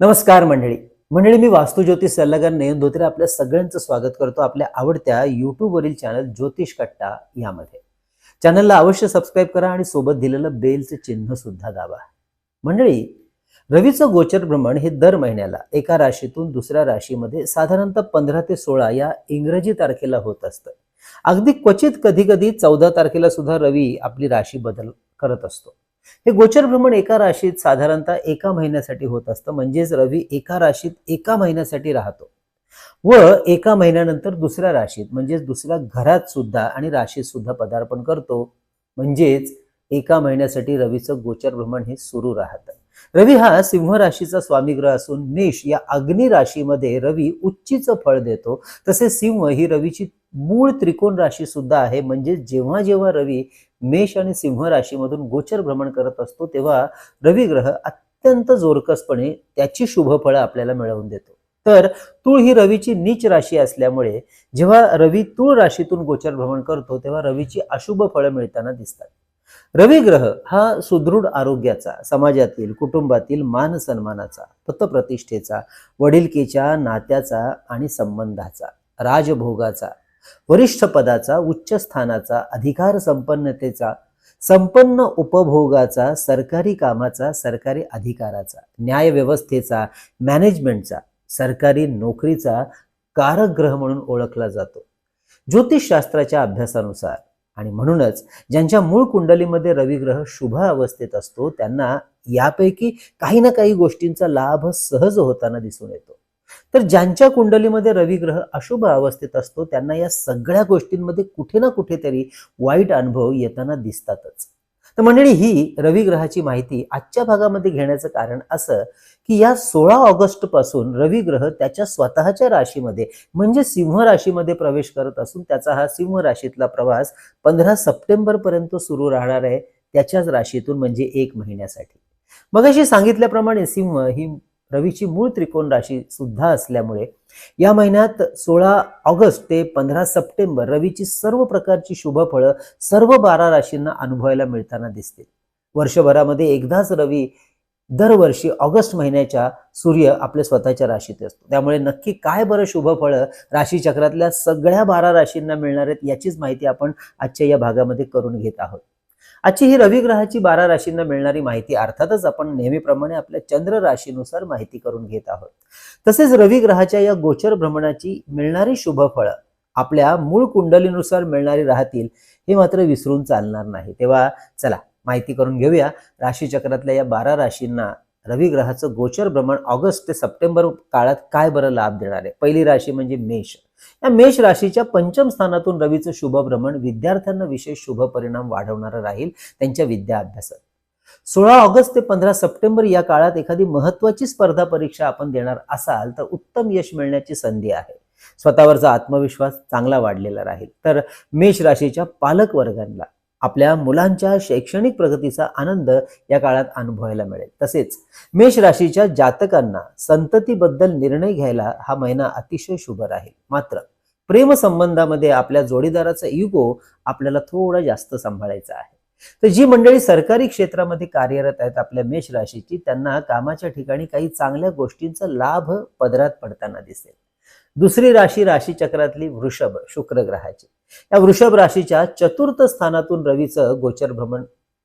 नमस्कार मंडळी. मंडळी मी वास्तुज्योतिष सल्लागार नयन धोत्रे आपल्या सगळ्यांचं स्वागत करतो आपल्या आवडत्या युट्यूबवरील चॅनल ज्योतिष कट्टा यामध्ये. चॅनलला अवश्य सबस्क्राईब करा आणि सोबत दिलेलं बेलचं चिन्ह सुद्धा दाबा. मंडळी रवीचं गोचर भ्रमण हे दर महिन्याला एका राशीतून दुसऱ्या राशीमध्ये साधारणतः पंधरा ते सोळा या इंग्रजी तारखेला होत असतं. अगदी क्वचित कधी कधी चौदा तारखेला सुद्धा रवी आपली राशी बदल करत असतो. हे गोचर भ्रमण एका राशीत साधारणतः एका महिन्यासाठी होत असतं. म्हणजेच रवी एका राशीत एका महिन्यासाठी राहतो. व एका महिन्यानंतर दुसऱ्या राशीत म्हणजेच दुसऱ्या घरात सुद्धा आणि राशीत सुद्धा पदार्पण करतो. म्हणजेच एका महिन्यासाठी रवीचं गोचर भ्रमण हे सुरू राहतं. रवी हा सिंह राशीचा स्वामी ग्रह असून मेष या अग्नि राशीमध्ये रवी उच्चीचं फळ देतो. तसेच सिंह ही रवीची मूळ त्रिकोण राशी सुद्धा आहे. म्हणजे जेव्हा जेव्हा रवी मेष आणि सिंह राशीमधून गोचर भ्रमण करत असतो तेव्हा रवी ग्रह अत्यंत जोरकसपणे त्याची शुभ फळं आपल्याला मिळवून देतो. तर तूळ ही रवीची नीच राशी असल्यामुळे जेव्हा रवी तूळ राशीतून गोचर भ्रमण करतो तेव्हा रवीची अशुभ फळं मिळताना दिसतात. रवी ग्रह हा सुदृढ आरोग्याचा समाजातील कुटुंबातील मान सन्मानाचा पतप्रतिष्ठेचा वडिलकीच्या नात्याचा आणि संबंधाचा राजभोगाचा वरिष्ठ पदाचा उच्च स्थानाचा अधिकार संपन्नतेचा संपन्न उपभोगाचा सरकारी कामाचा सरकारी अधिकाराचा न्याय व्यवस्थेचा मॅनेजमेंटचा सरकारी नोकरीचा कारक ग्रह म्हणून ओळखला जातो. ज्योतिषशास्त्राच्या अभ्यासानुसार आणि म्हणूनच ज्यांच्या मूळ कुंडलीमध्ये रविग्रह शुभ अवस्थेत असतो त्यांना यापैकी काही ना काही गोष्टींचा लाभ सहज होताना दिसून येतो. तर ज्यांच्या कुंडलीमध्ये रविग्रह अशुभ अवस्थेत असतो त्यांना या सगळ्या गोष्टींमध्ये कुठे ना कुठेतरी वाईट अनुभव येताना दिसतातच. तर मंडळी ही रविग्रहाची माहिती आजच्या भागामध्ये घेण्याचं कारण असं की या सोळा ऑगस्टपासून रविग्रह त्याच्या स्वतःच्या राशीमध्ये म्हणजे सिंह राशीमध्ये प्रवेश करत असून त्याचा हा सिंह राशीतला प्रवास पंधरा सप्टेंबर पर्यंत सुरू राहणार आहे त्याच्याच राशीतून म्हणजे एक महिन्यासाठी. मग अशी सांगितल्याप्रमाणे सिंह ही रवीची मूळ त्रिकोण राशी सुद्धा असल्यामुळे या महिन्यात सोळा ऑगस्ट ते पंधरा सप्टेंबर रवीची सर्व प्रकारची शुभ फळं सर्व बारा राशींना अनुभवायला मिळताना दिसतील. वर्षभरामध्ये एकदाच रवी दरवर्षी ऑगस्ट महिन्याच्या सूर्य आपल्या स्वतःच्या राशीत असतो. त्यामुळे नक्की काय बरं शुभ फळं राशीचक्रातल्या सगळ्या बारा राशींना मिळणार आहेत याचीच माहिती आपण आजच्या या भागामध्ये करून घेत आहोत. आजची ही रवी ग्रहाची बारा राशींना मिळणारी माहिती अर्थातच आपण नेहमीप्रमाणे आपल्या चंद्र राशीनुसार माहिती करून घेत आहोत. तसेच रवी ग्रहाच्या या गोचर भ्रमणाची मिळणारी शुभ फळं आपल्या मूळ कुंडलीनुसार मिळणारी राहतील हे मात्र विसरून चालणार नाही. तेव्हा चला माहिती करून घेऊया. राशीचक्रातल्या या बारा राशींना रविग्रहाचं गोचर भ्रमण ऑगस्ट ते सप्टेंबर काळात काय बरं लाभ देणार आहे? पहिली राशी म्हणजे मेष. या मेष राशीच्या पंचम स्थानातून रवीचं शुभ भ्रमण विद्यार्थ्यांना विशेष शुभ परिणाम वाढवणारं राहील त्यांच्या विद्या अभ्यासात. सोळा ऑगस्ट ते पंधरा सप्टेंबर या काळात एखादी महत्वाची स्पर्धा परीक्षा आपण देणार असाल तर उत्तम यश मिळण्याची संधी आहे. स्वतःवरचा आत्मविश्वास चांगला वाढलेला राहील. तर मेष राशीच्या पालक वर्गांना आपल्या मुलांच्या शैक्षणिक प्रगतीचा आनंद या काळात अनुभवायला मिळेल. तसेच मेष राशीच्या जातकांना संततीबद्दल निर्णय घ्यायला हा महिना अतिशय शुभ राहील. मात्र प्रेम संबंधामध्ये आपल्या जोडीदाराचा इगो आपल्याला थोडा जास्त सांभाळायचा आहे. तर जी मंडळी सरकारी क्षेत्रामध्ये कार्यरत आहेत आपल्या मेष राशीची त्यांना कामाच्या ठिकाणी काही चांगल्या गोष्टींचा लाभ पदरात पडताना दिसेल. दुसरी राशी राशी चक्रातली वृषभ शुक्र ग्रहाची. या वृषभ राशीच्या चतुर्थ स्थानातून रवीचं गोचर भ्रमण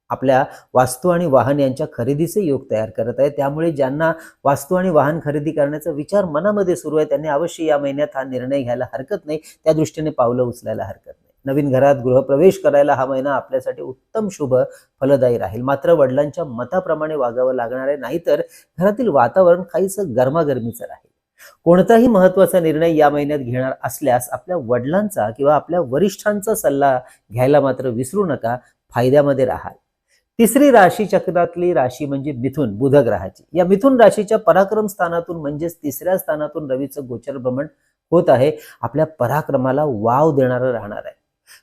आपल्या वास्तू आणि वाहन यांच्या खरेदीचे योग तयार करत आहे. त्यामुळे ज्यांना वास्तू आणि वाहन खरेदी करण्याचा विचार मनामध्ये सुरू आहे त्यांनी अवश्य या महिन्यात हा निर्णय घ्यायला हरकत नाही. त्या दृष्टीने पावलं उचलायला हरकत नाही. नवीन घरात गृहप्रवेश करायला हा महिना आपल्यासाठी उत्तम शुभ फलदायी राहील. मात्र वडिलांच्या मताप्रमाणे वागावं लागणार आहे. नाहीतर घरातील वातावरण काहीसं गरमागरमीचं राहील. कोणताही महत्त्वाचा निर्णय या महिन्यात घेणार असल्यास आपल्या वडिलांचा किंवा आपल्या वरिष्ठांचा सल्ला घ्यायला मात्र विसरू नका. फायद्यामध्ये राहाल. तिसरी राशी चक्रातली राशी म्हणजे मिथुन बुध ग्रहाची या मिथुन राशीच्या पराक्रम स्थानातून म्हणजेच तिसऱ्या स्थानातून रवीचं गोचर भ्रमण होत आहे. आपल्या पराक्रमाला वाव देणारं राहणार आहे.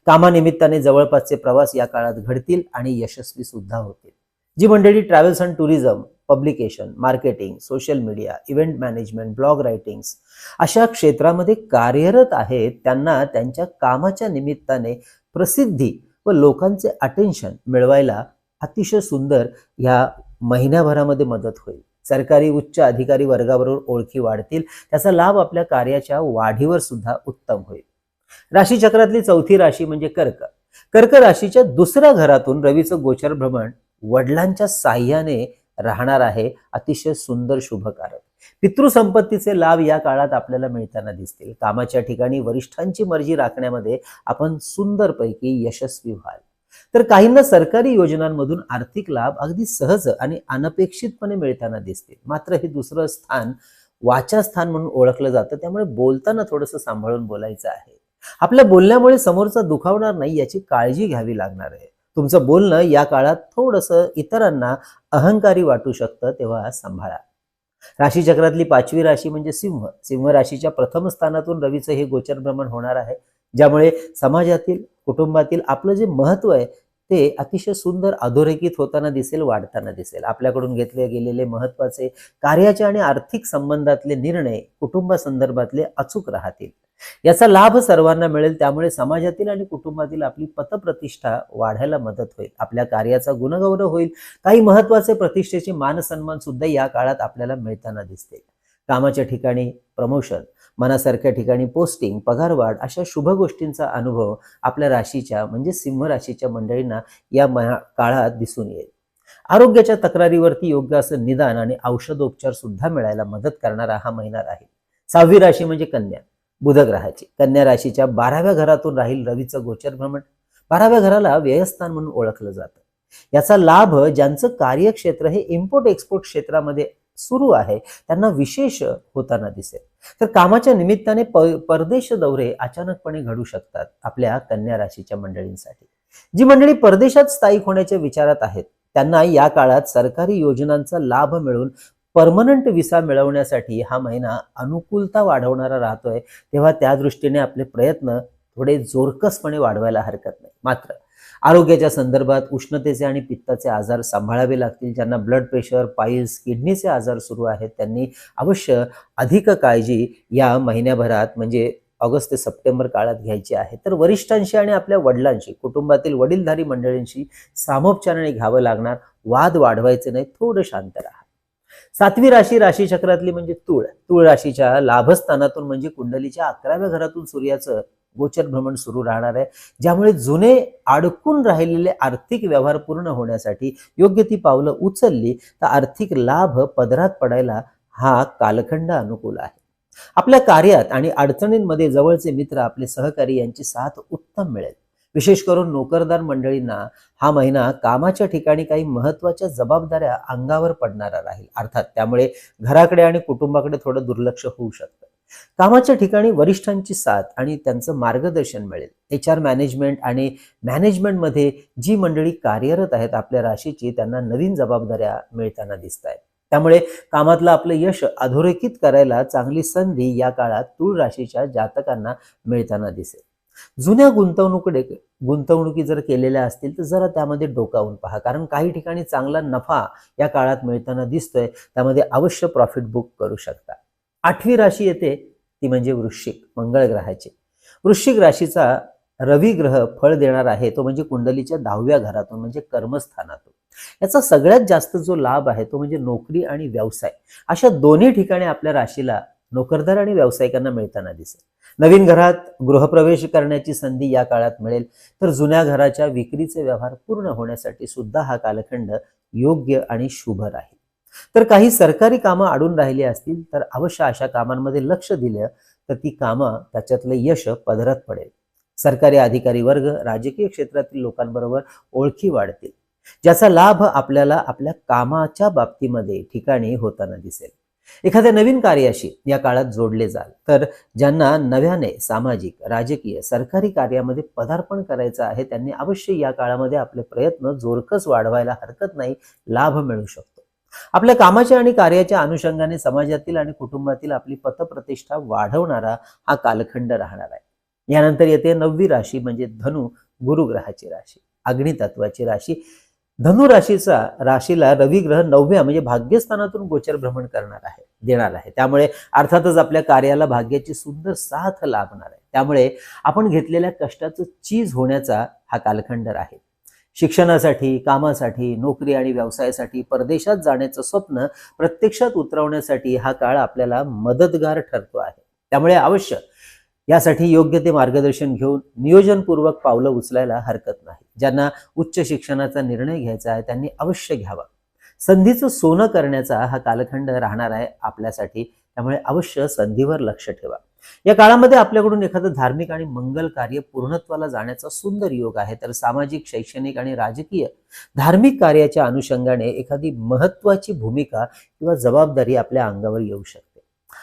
कामानिमित्ताने जवळपासचे प्रवास या काळात घडतील आणि यशस्वी सुद्धा होतील. जी मंडळी travels and tourism publication marketing social media event management blog writings अशा क्षेत्रामध्ये कार्यरत आहेत त्यांना त्यांच्या कामाच्या निमित्ताने प्रसिद्धी व लोकांचे अटेन्शन मिळवायला अतिशय सुंदर ह्या महिन्याभरामध्ये मदत होईल. सरकारी उच्च अधिकारी वर्गाबरोबर ओळखी वाढतील त्याचा लाभ आपल्या कार्याच्या वाढीवर सुद्धा उत्तम होईल. राशीचक्रातली चौथी राशी म्हणजे कर्क. कर्क राशीच्या दुसऱ्या घरातून रवीचं गोचर भ्रमण वडिलांच्या साह्याने राहणार आहे अतिशय सुंदर शुभकारक. पितृसंपत्तीचे लाभ या काळात आपल्याला मिळताना दिसतील. कामाच्या ठिकाणी वरिष्ठांची मर्जी राखण्यामध्ये आपण सुंदरपैकी यशस्वी व्हाल. तर काहींना सरकारी योजनांमधून आर्थिक लाभ अगदी सहज आणि अनपेक्षितपणे मिळताना दिसतील. मात्र हे दुसरं स्थान वाचा स्थान म्हणून ओळखलं जातं. त्यामुळे बोलताना थोडंसं सांभाळून बोलायचं आहे. आपल्या बोलण्यामुळे समोरचा दुखावणार नाही याची काळजी घ्यावी लागणार आहे. तुमचं बोलणं या काळात थोडंसं इतरांना अहंकारी वाटू शकतं तेव्हा सांभाळा. राशीचक्रातली पाचवी राशी म्हणजे सिंह. सिंह राशीच्या प्रथम स्थानातून रवीचं हे गोचर भ्रमण होणार आहे ज्यामुळे समाजातील कुटुंबातील आपलं जे महत्त्व आहे ते अतिशय सुंदर अधोरेखित होताना दिसेल वाढताना दिसेल. आपल्याकडून घेतले गेलेले महत्त्वाचे कार्याचे आणि आर्थिक संबंधातले निर्णय कुटुंबासंदर्भातले अचूक राहतील. याचा लाभ सर्वांना मिळेल त्यामुळे समाजातील आणि कुटुंबातील आपली पतप्रतिष्ठा वाढायला मदत होईल. आपल्या कार्याचा गुणगौरव होईल. काही महत्त्वाचे प्रतिष्ठेचे मानसन्मान सुद्धा या काळात आपल्याला मिळताना दिसते कामाच्या ठिकाणी प्रमोशन मनासारख्या ठिकाणी पोस्टिंग पगारवाढ अशा शुभ गोष्टींचा अनुभव आपल्या राशीच्या म्हणजे सिंह राशीच्या मंडळींना या काळात दिसून येईल. आरोग्याच्या तक्रारीवरती योग्य असं निदान आणि औषधोपचार सुद्धा मिळायला मदत करणारा हा महिना राहील. सहावी राशी म्हणजे कन्या. बुधग्रहाची. कन्या राशीच्या बाराव्या घरातून राहील रवीचं गोचर भ्रमण. बाराव्या घराला व्ययस्थान म्हणून ओळखलं जातं. याचा लाभ ज्यांचं कार्यक्षेत्र हे इम्पोर्ट एक्सपोर्ट क्षेत्रामध्ये सुरू आहे त्यांना विशेष होताना दिसेल. तर कामाच्या निमित्ताने परदेश दौरे अचानकपणे घडू शकतात आपल्या कन्या राशीच्या मंडळींसाठी. जी मंडळी परदेशात स्थायिक होण्याच्या विचारात आहेत त्यांना या काळात सरकारी योजनांचा लाभ मिळून परमनंट विसा मिळवण्यासाठी हा महिना अनुकूलता वाढवणारा राहतोय तेव्हा त्या दृष्टीने आपले प्रयत्न थोडे जोरकसपणे वाढवायला हरकत नाही. मात्र आरोग्याच्या संदर्भात उष्णतेचे आणि पित्ताचे आजार सांभाळावे लागतील. ज्यांना ब्लड प्रेशर पाईल्स किडनीचे आजार सुरू आहेत त्यांनी अवश्य अधिक काळजी या महिन्याभरात म्हणजे ऑगस्ट ते सप्टेंबर काळात घ्यायची आहे. तर वरिष्ठांशी आणि आपल्या वडिलांशी कुटुंबातील वडीलधारी मंडळींशी सामोपचाराने घ्यावं लागणार. वाद वाढवायचे नाही थोडं शांत राहा. सातवी राशी राशीचक्रातली म्हणजे तुळ. तुळ राशीच्या लाभस्थानातून म्हणजे कुंडलीच्या अकराव्या घरातून सूर्याचं गोचर भ्रमण सुरू राहणार आहे. ज्यामुळे जुने अडकून राहिलेले आर्थिक व्यवहार पूर्ण होण्यासाठी योग्य ती पावलं उचलली तर आर्थिक लाभ पदरात पडायला हा कालखंड अनुकूल आहे. आपल्या कार्यात आणि अडचणींमध्ये जवळचे मित्र आपले सहकारी यांची साथ उत्तम मिळेल. विशेष करून नोकरदार मंडळींना हा महिना कामाच्या ठिकाणी काही महत्त्वाच्या जबाबदाऱ्या अंगावर पडणारा राहील. अर्थात त्यामुळे घराकडे आणि कुटुंबाकडे थोडं दुर्लक्ष होऊ शकतं. कामाच्या ठिकाणी वरिष्ठांची साथ आणि त्यांचं मार्गदर्शन मिळेल. एच आर मॅनेजमेंट आणि मॅनेजमेंटमध्ये जी मंडळी कार्यरत आहेत आपल्या राशीची त्यांना नवीन जबाबदाऱ्या मिळताना दिसत आहेत त्यामुळे कामातलं आपलं यश अधोरेखित करायला चांगली संधी या काळात तूळ राशीच्या जातकांना मिळताना दिसेल. जुन्या गुंतवणुकडे गुंतवणुकी जर केलेल्या असतील तर जरा त्यामध्ये डोकावून पहा. कारण काही ठिकाणी चांगला नफा या काळात मिळताना दिसतोय. त्यामध्ये अवश्य प्रॉफिट बुक करू शकता. आठवी राशी येते ती म्हणजे वृश्चिक मंगळ ग्रहाची. वृश्चिक राशीचा रवी ग्रह फळ देणार आहे तो म्हणजे कुंडलीच्या दहाव्या घरातून म्हणजे कर्मस्थानातून. याचा सगळ्यात जास्त जो लाभ आहे तो म्हणजे नोकरी आणि व्यवसाय. अशा दोन्ही ठिकाणी आपल्या राशीला नोकरदार आणि व्यावसायिकांना मिळताना दिसेल. नवीन घरात गृहप्रवेश करण्याची संधी या काळात मिळेल तर जुन्या घराच्या विक्रीचे व्यवहार पूर्ण होण्यासाठी सुद्धा हा कालखंड योग्य आणि शुभ राहील. तर काही सरकारी कामं अडून राहिली असतील तर अवश्य अशा कामांमध्ये लक्ष दिलं तर ती कामं त्याच्यातलं यश पदरात पडेल. सरकारी अधिकारी वर्ग राजकीय क्षेत्रातील लोकांबरोबर ओळखी वाढतील ज्याचा लाभ आपल्याला आपल्या कामाच्या बाबतीमध्ये ठिकाणी होताना दिसेल. एखाद्या नवीन कार्याशी या काळात जोडले जाल तर ज्यांना नव्याने सामाजिक राजकीय सरकारी कार्यामध्ये पदार्पण करायचं आहे त्यांनी अवश्य या काळामध्ये आपले प्रयत्न जोरकस वाढवायला हरकत नाही लाभ मिळू शकतो. आपल्या कामाच्या आणि कार्याच्या अनुषंगाने समाजातील आणि कुटुंबातील आपली पतप्रतिष्ठा वाढवणारा हा कालखंड राहणार आहे. यानंतर येते नववी राशी म्हणजे धनु गुरुग्रहाची राशी अग्नितत्वाची राशी. धनु राशीचा राशीला रवी ग्रह नवव्या म्हणजे भाग्यस्थानातून गोचर भ्रमण करणार आहे देणार आहे. त्यामुळे अर्थातच आपल्या कार्याला भाग्याची सुंदर साथ लाभणार आहे. त्यामुळे आपण घेतलेल्या कष्टाचं चीज होण्याचा हा कालखंड आहे शिक्षणासाठी कामासाठी नोकरी आणि व्यवसायासाठी परदेशात जाण्याचं स्वप्न प्रत्यक्षात उतरवण्यासाठी हा काळ आपल्याला मदतगार ठरतो आहे. त्यामुळे अवश्य यासाठी योग्य ते मार्गदर्शन घेऊन नियोजनपूर्वक पावलं उचलायला हरकत नाही. ज्यांना उच्च शिक्षणाचा निर्णय घ्यायचा आहे त्यांनी अवश्य घ्यावा. संधीचं सोनं करण्याचा हा कालखंड राहणार आहे आपल्यासाठी. त्यामुळे अवश्य संधीवर लक्ष ठेवा. या काळामध्ये आपल्याकडून एखादं धार्मिक आणि मंगल कार्य पूर्णत्वाला जाण्याचा सुंदर योग आहे. तर सामाजिक शैक्षणिक आणि राजकीय धार्मिक कार्याच्या अनुषंगाने एखादी महत्वाची भूमिका किंवा जबाबदारी आपल्या अंगावर येऊ शकते.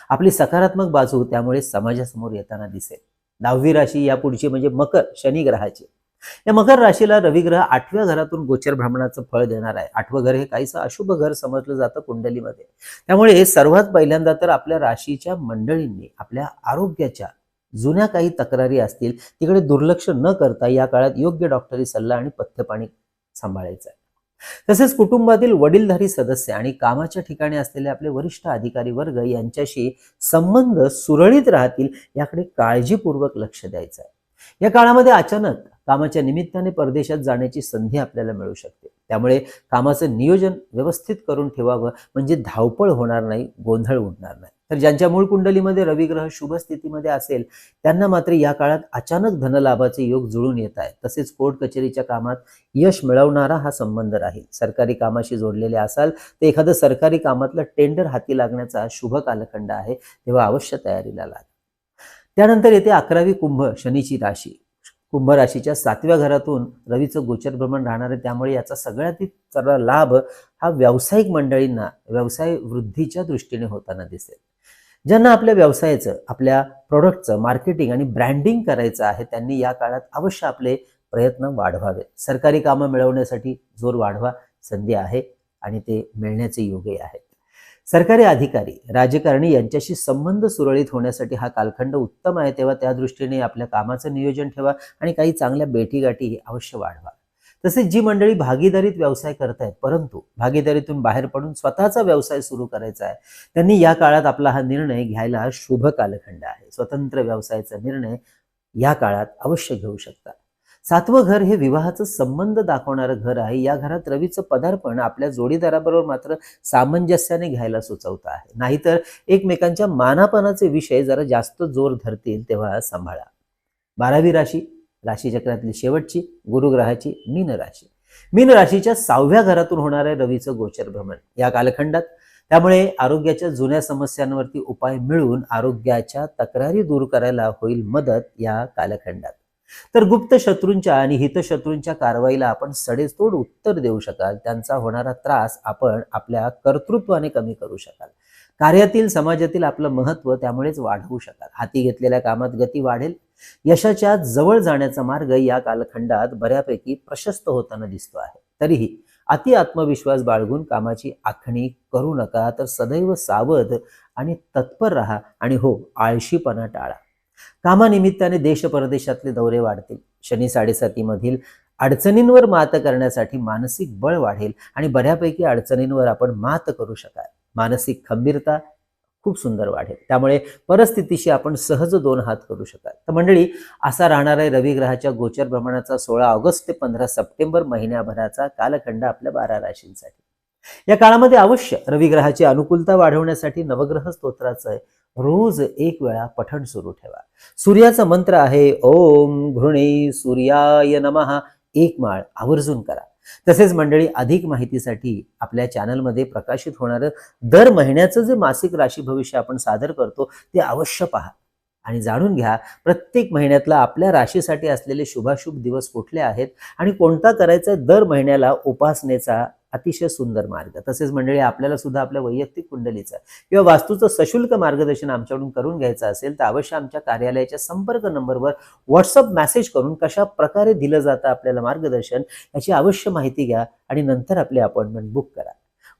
आपली सकारात्मक बाजू त्यामुळे समाजासमोर येताना दिसेल. दहावी राशी या पुढची म्हणजे मकर शनी ग्रहाची. या मकर राशीला रवी ग्रह आठव्या घरातून गोचर भ्रमणाचं फळ देणार आहे. आठवं घर हे काहीसं अशुभ घर समजलं जातं कुंडलीमध्ये. त्यामुळे सर्वात पहिल्यांदा तर आपल्या राशीच्या मंडळींनी आपल्या आरोग्याच्या जुन्या काही तक्रारी असतील तिकडे दुर्लक्ष न करता या काळात योग्य डॉक्टरी सल्ला आणि पथ्यपाणी सांभाळायचं आहे. तसेच कुटुंबातील वडीलधारी सदस्य आणि कामाच्या ठिकाणी असलेले आपले वरिष्ठ अधिकारी वर्ग यांच्याशी संबंध सुरळीत राहतील याकडे काळजीपूर्वक लक्ष द्यायचं आहे. या काळामध्ये अचानक कामाच्या निमित्ताने परदेशात जाण्याची संधी आपल्याला मिळू शकते. त्यामुळे कामाचं नियोजन व्यवस्थित करून ठेवावं म्हणजे धावपळ होणार नाही गोंधळ उडणार नाही. तर ज्यांच्या मूळ कुंडलीमध्ये रविग्रह शुभ स्थितीमध्ये असेल त्यांना मात्र या काळात अचानक धनलाभाचे योग जुळून येत आहेत तसेच कोर्ट कचेरीच्या कामात यश मिळवणारा हा संबंध राहील. सरकारी कामाशी जोडलेले असाल तर एखादं सरकारी कामातलं टेंडर हाती लागण्याचा शुभ कालखंड आहे तेव्हा अवश्य तयारीला लाग त्यानंतर येते अकरावी कुंभ शनीची राशी. कुंभ राशीच्या सातव्या घरातून रवीचं गोचर भ्रमण राहणार आहे. त्यामुळे याचा सगळ्यात सर्व लाभ हा व्यावसायिक मंडळींना व्यवसाय वृद्धीच्या दृष्टीने होताना दिसेल. ज्यांना आपल्या व्यवसायाचं आपल्या प्रोडक्टचं मार्केटिंग आणि ब्रँडिंग करायचं आहे त्यांनी या काळात अवश्य आपले प्रयत्न वाढवावे. सरकारी कामं मिळवण्यासाठी जोर वाढवा. संधी आहे आणि ते मिळण्याचे योगही आहेत सरकारी अधिकारी राजकारणी यांच्याशी संबंध सुरळीत होण्यासाठी हा कालखंड उत्तम आहे तेव्हा त्या दृष्टीने आपल्या कामाचं नियोजन ठेवा आणि काही चांगल्या बेटीगाठी अवश्य वाढवा. तसेच जी मंडळी भागीदारीत व्यवसाय करतायत परंतु भागीदारीतून बाहेर पडून स्वतःचा व्यवसाय सुरू करायचा आहे त्यांनी या काळात आपला हा निर्णय घ्यायला शुभ कालखंड आहे. स्वतंत्र व्यवसायाचा निर्णय या काळात अवश्य घेऊ शकता. सातवं घर हे विवाहाचं संबंध दाखवणारं घर आहे. या घरात रवीचं पदार्पण आपल्या जोडीदाराबरोबर मात्र सामंजस्याने घ्यायला सुचवतं आहे. नाहीतर एकमेकांच्या मानापनाचे विषय जरा जास्त जोर धरतील तेव्हा सांभाळा. बारावी राशी राशीचक्रातली शेवटची गुरुग्रहाची मीन राशी. मीन राशीच्या सहाव्या घरातून होणाऱ्या रवीचं गोचर भ्रमण. या कालखंडात त्यामुळे आरोग्याच्या जुन्या समस्यांवरती उपाय मिळून आरोग्याच्या तक्रारी दूर करायला होईल मदत या कालखंडात. तर गुप्त शत्रूंच्या आणि हितशत्रूंच्या कारवाईला आपण सडेतोड उत्तर देऊ शकाल. त्यांचा होणारा त्रास आपण आपल्या कर्तृत्वाने कमी करू शकाल. कार्यातील समाजातील आपलं महत्त्व त्यामुळेच वाढवू शकाल. हाती घेतलेल्या कामात गती वाढेल. यशाच्या जवळ जाण्याचा मार्ग या कालखंडात बऱ्यापैकी प्रशस्त होताना दिसतो आहे. तरीही अति आत्मविश्वास बाळगून कामाची आखणी करू नका. तर सदैव सावध आणि तत्पर राहा आणि हो आळशीपणा टाळा. कामानिमित्ताने देश परदेशातले दौरे वाढतील. शनी साडेसातीमधील अडचणींवर मात करण्यासाठी मानसिक बळ वाढेल आणि बऱ्यापैकी अडचणींवर आपण मात करू शकाल. मानसिक खंबीरता खूप सुंदर वाढेल. त्यामुळे परिस्थितीशी आपण सहज दोन हात करू शकाल. तर मंडळी असा राहणार आहे रवी ग्रहाच्या गोचर भ्रमणाचा सोळा ऑगस्ट ते पंधरा सप्टेंबर महिन्याभराचा कालखंड आपल्या बारा राशींसाठी. या काळामध्ये अवश्य रवी ग्रहाची अनुकूलता वाढवण्यासाठी नवग्रह स्तोत्राचं रोज एक वेळा पठण सुरू ठेवा. सूर्याचा मंत्र आहे ओम घृणे सूर्याय नमः. एक माळ आवर्जून करा. तसेच मंडळी अधिक माहितीसाठी आपल्या चॅनलमध्ये प्रकाशित होणारं दर महिन्याचं जे मासिक राशी भविष्य आपण सादर करतो ते अवश्य पहा. आणि जाणून घ्या प्रत्येक महिन्यातला आपल्या राशीसाठी असलेले शुभाशुभ दिवस कुठले आहेत आणि कोणता करायचा दर महिन्याला उपासनेचा अतिशय सुंदर मार्ग. तसेच मंडळी आपल्याला सुद्धा आपल्या वैयक्तिक कुंडलीचं किंवा वास्तूचं सशुल्क मार्गदर्शन आमच्याकडून करून घ्यायचं असेल तर अवश्य आमच्या कार्यालयाच्या संपर्क नंबरवर व्हॉट्सअप मेसेज करून कशा प्रकारे दिलं जातं आपल्याला मार्गदर्शन याची अवश्य माहिती घ्या आणि नंतर आपली अपॉइंटमेंट बुक करा.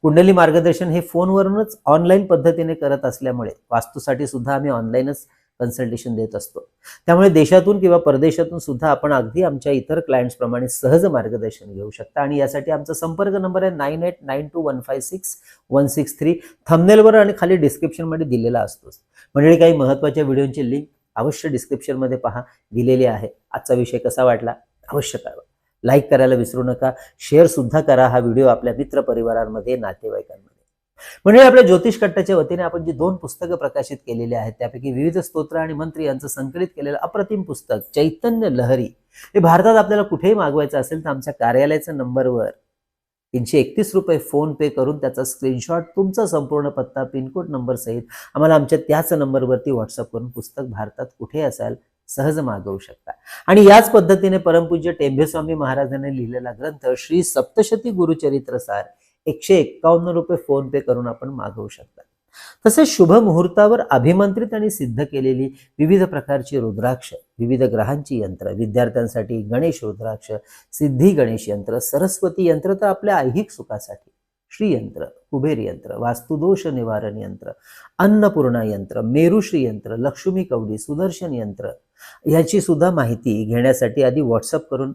कुंडली मार्गदर्शन हे फोनवरूनच ऑनलाईन पद्धतीने करत असल्यामुळे वास्तूसाठी सुद्धा आम्ही ऑनलाईनच कन्सल्टेशन देत असतो. त्यामुळे देशातून किंवा परदेशातून सुद्धा आपण अगदी आमच्या इतर क्लायंट्सप्रमाणे सहज मार्गदर्शन घेऊ शकता. आणि यासाठी आमचा संपर्क नंबर आहे nine eight nine two one five six one six three. थंबनेलवर आणि खाली डिस्क्रिप्शनमध्ये दिलेला असतोच म्हणजे काही महत्त्वाच्या व्हिडिओची लिंक अवश्य डिस्क्रिप्शनमध्ये पहा. दिलेली आहे. आजचा विषय कसा वाटला? अवश्य कळवा. लाईक करायला विसरू नका. शेअर सुद्धा करा हा व्हिडिओ आपल्या मित्र परिवारांमध्ये नातेवाईकांमध्ये. म्हणजे आपल्या ज्योतिष कट्टाच्या वतीने आपण जी दोन पुस्तकं प्रकाशित केलेली आहेत त्यापैकी विविध स्तोत्र आणि मंत्री यांचं संकलित केलेलं अप्रतिम पुस्तक चैतन्य लहरी. हे भारतात आपल्याला कुठेही मागवायचं असेल तर आमच्या कार्यालयाच्या नंबरवर तीनशे एकतीस रुपये फोन पे करून त्याचा स्क्रीनशॉट तुमचा संपूर्ण पत्ता पिनकोड नंबर सहित आम्हाला आमच्या त्याच नंबरवरती व्हॉट्सअप करून पुस्तक भारतात कुठे असाल सहज मागवू शकता. आणि याच पद्धतीने परमपूज्य टेंभेस्वामी महाराजांनी लिहिलेला ग्रंथ श्री सप्तशती गुरुचरित्रसार एकशे एक्कावन्न रुपये फोन पे करून आपण मागवू शकता. तसेच शुभ मुहूर्तावर अभिमंत्रित आणि सिद्ध केलेली विविध प्रकारची रुद्राक्ष विविध ग्रहांची यंत्र विद्यार्थ्यांसाठी गणेश रुद्राक्ष सिद्धी गणेश यंत्र सरस्वती यंत्र तर आपल्या ऐहिक सुखासाठी. श्रीयंत्र कुबेर यंत्र वास्तुदोष निवारण यंत्र अन्नपूर्णा यंत्र मेरुश्री यंत्र लक्ष्मी कवडी सुदर्शन यंत्र याची सुद्धा माहिती घेण्यासाठी आधी व्हॉट्सअप करून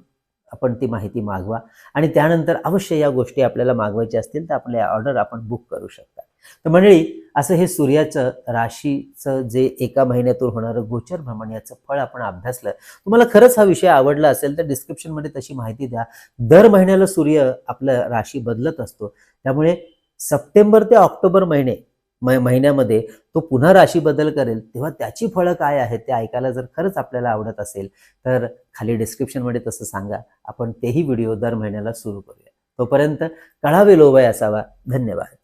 आपण ती माहिती मागवा. आणि त्यानंतर अवश्य या गोष्टी आपल्याला मागवायच्या असतील तर आपल्या ऑर्डर आपण बुक करू शकता. तर मंडळी असं हे सूर्याचं राशीचं जे एका महिन्यातून होणारं गोचर भ्रमण याचं फळ आपण अभ्यासलं. तुम्हाला खरंच हा विषय आवडला असेल तर डिस्क्रिप्शनमध्ये तशी माहिती द्या. दर महिन्याला सूर्य आपलं राशी बदलत असतो. त्यामुळे सप्टेंबर ते ऑक्टोबर महिने महिन्यामध्ये तो पुन्हा राशी बदल करेल तेव्हा त्याची फळं काय आहेत ते ऐकायला जर खरंच आपल्याला आवडत असेल तर खाली डिस्क्रिप्शनमध्ये तसं सांगा. आपण तेही व्हिडिओ दर महिन्याला सुरू करूया. तोपर्यंत कळावे लोभय असावा. धन्यवाद.